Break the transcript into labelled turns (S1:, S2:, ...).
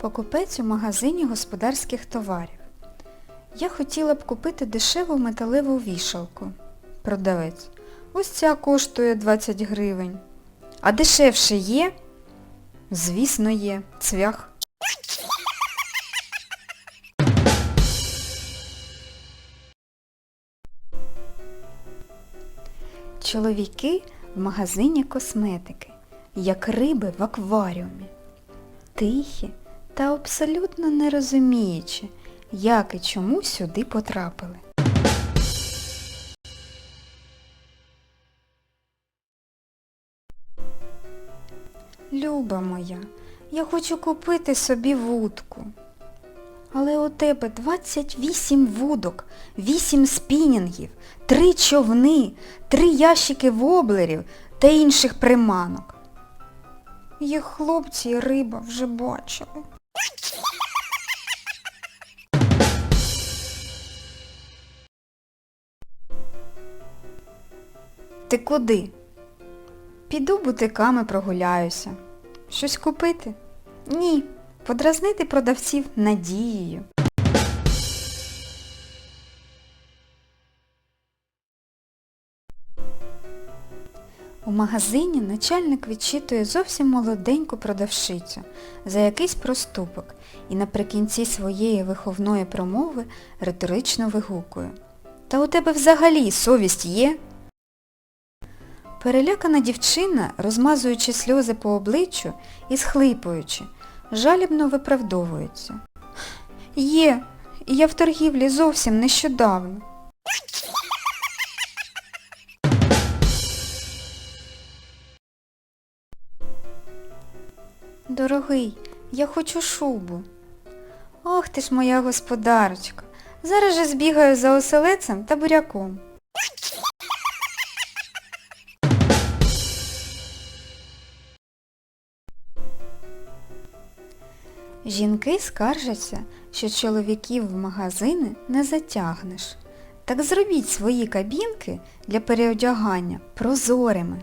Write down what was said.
S1: Покупець у магазині господарських товарів. Я хотіла б купити дешеву металеву вішалку. Продавець. Ось ця коштує 20 гривень. А дешевше є? Звісно, є. Цвях. Чоловіки в магазині косметики, як риби в акваріумі. Тихі та абсолютно не розуміючи, як і чому сюди потрапили. Люба моя, я хочу купити собі вудку. Але у тебе 28 вудок, 8 спінінгів, 3 човни, 3 ящики воблерів та інших приманок. Їх хлопці і риба вже бачили. Ти куди? Піду бутиками прогуляюся. Щось купити? Ні. Подразнити продавців надією. У магазині начальник відчитує зовсім молоденьку продавщицю за якийсь проступок і наприкінці своєї виховної промови риторично вигукує. Та у тебе взагалі совість є? Перелякана дівчина, розмазуючи сльози по обличчю і схлипуючи, жалібно виправдовується. Є, я в торгівлі зовсім нещодавно. Дорогий, я хочу шубу. Ох ти ж моя господарочка. Зараз же збігаю за оселецем та буряком. Жінки скаржаться, що чоловіків в магазини не затягнеш. Так зробіть свої кабінки для переодягання прозорими.